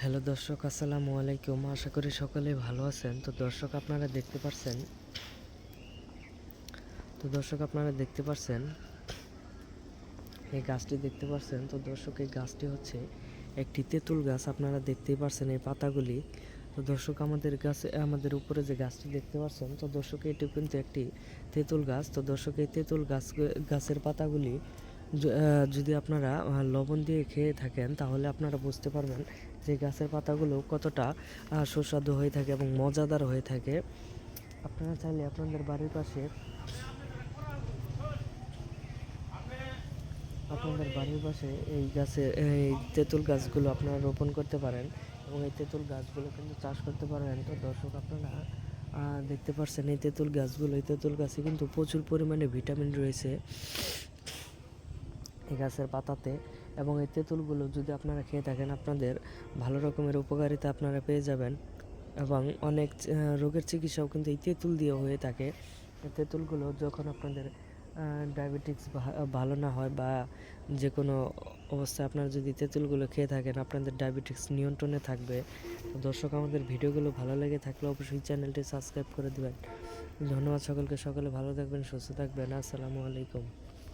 Hello দর্শক, আসসালামু আলাইকুম। আশা করি সকলে ভালো আছেন। তো দর্শক, আপনারা দেখতে পাচ্ছেন তো দর্শক, আপনারা দেখতে পাচ্ছেন এই গাছটি দেখতে পাচ্ছেন তো দর্শক, এই গাছটি হচ্ছে একটি তেঁতুল গাছ। আপনারা দেখতেই পাচ্ছেন এই পাতাগুলি। তো দর্শক, আমাদের গাছে, আমাদের উপরে যে গাছটি দেখতে পাচ্ছেন তো দর্শক, এটি কিন্তু একটি তেঁতুল গাছ। তো দর্শক, এই তেঁতুল গাছ, গাছের পাতাগুলি যদি আপনারা লবণ দিয়ে খেয়ে থাকেন, তাহলে আপনারা বুঝতে পারবেন যে গাছের পাতাগুলো কতটা সুস্বাদু হয়ে থাকে এবং মজাদার হয়ে থাকে। আপনারা চাইলে আপনাদের বাড়ির পাশে আপনাদের বাড়ির পাশে এই গাছে, এই তেঁতুল গাছগুলো আপনারা রোপণ করতে পারেন এবং এই তেঁতুল গাছগুলো কিন্তু চাষ করতে পারেন। তো দর্শক আপনারা দেখতে পাচ্ছেন এই তেঁতুল গাছগুলো, এই তেঁতুল গাছে কিন্তু প্রচুর পরিমাণে ভিটামিন রয়েছে। এই গাছের পাতাতে এবং এই তেঁতুলগুলো যদি আপনারা খেয়ে থাকেন, আপনাদের ভালো রকমের উপকারিতা আপনারা পেয়ে যাবেন। এবং অনেক রোগের চিকিৎসাও কিন্তু এই তেঁতুল দিয়ে হয়ে থাকে। তেঁতুলগুলো যখন আপনাদের ডায়াবেটিক্স ভালো না হয় বা যে কোনো অবস্থায় আপনারা যদি তেঁতুলগুলো খেয়ে থাকেন, আপনাদের ডায়াবেটিক্স নিয়ন্ত্রণে থাকবে। দর্শক, আমাদের ভিডিওগুলো ভালো লেগে থাকলে অবশ্যই চ্যানেলটি সাবস্ক্রাইব করে দেবেন। ধন্যবাদ সকলকে, সকলে ভালো থাকবেন, সুস্থ থাকবেন। আসসালামু আলাইকুম।